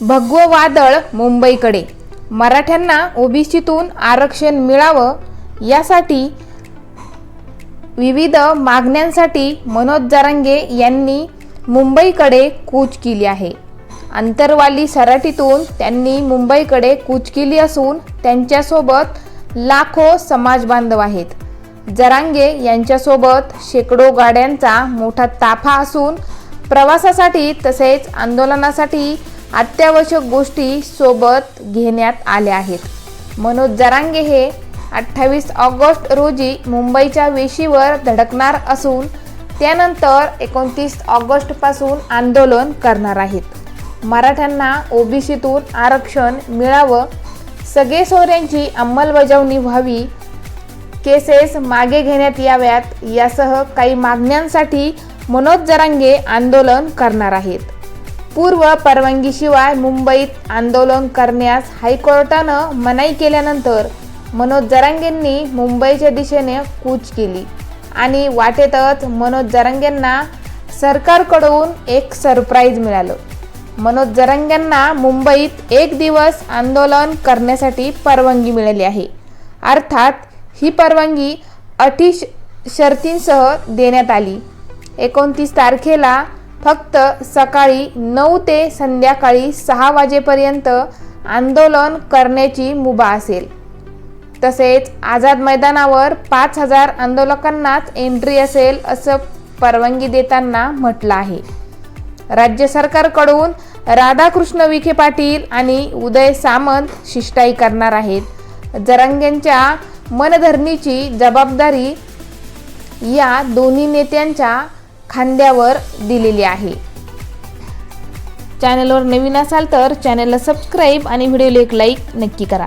भगवं वादळ मुंबईकडे. मराठ्यांना ओबीसीतून आरक्षण मिळावं यासाठी विविध मागण्यांसाठी मनोज जरांगे यांनी मुंबईकडे कूच केली आहे. अंतरवाली सराटीतून त्यांनी मुंबईकडे कूच केली असून त्यांच्यासोबत लाखो समाज बांधव आहेत. जरांगे यांच्यासोबत शेकडो गाड्यांचा मोठा ताफा असून प्रवासासाठी तसेच आंदोलनासाठी अत्यावश्यक गोष्टी सोबत घेण्यात आल्या आहेत. मनोज जरांगे हे अठ्ठावीस ऑगस्ट रोजी मुंबईच्या वेशीवर धडकणार असून त्यानंतर एकोणतीस ऑगस्टपासून आंदोलन करणार आहेत. मराठ्यांना ओबीसीतून आरक्षण मिळावं सगळे सोयऱ्यांची अंमलबजावणी व्हावी केसेस मागे घेण्यात याव्यात यासह काही मागण्यांसाठी मनोज जरांगे आंदोलन करणार आहेत. पूर्व परवानगीशिवाय मुंबईत आंदोलन करण्यास हायकोर्टानं मनाई केल्यानंतर मनोज जरांगेंनी मुंबईच्या दिशेने कूच केली. आणि वाटेतच मनोज जरांगेंना सरकारकडून एक सरप्राईज मिळालं. मनोज जरांग्यांना मुंबईत एक दिवस आंदोलन करण्यासाठी परवानगी मिळाली आहे. अर्थात ही परवानगी अटी श- शर्तींसह देण्यात आली. एकोणतीस तारखेला फक्त सकाळी नऊ ते संध्याकाळी सहा वाजेपर्यंत आंदोलन करण्याची मुभा असेल. तसेच आझाद मैदानावर पाच हजार आंदोलकांनाच एंट्री असेल असं परवानगी देताना म्हटलं आहे. राज्य सरकारकडून राधाकृष्ण विखे पाटील आणि उदय सामंत शिष्टाई करणार आहेत. जरांगेंच्या मनधरणीची जबाबदारी या दोन्ही नेत्यांच्या खांद्यावर दिलेली आहे. चॅनलवर नवीन असाल तर चॅनलला सबस्क्राईब आणि व्हिडिओला एक लाईक नक्की करा.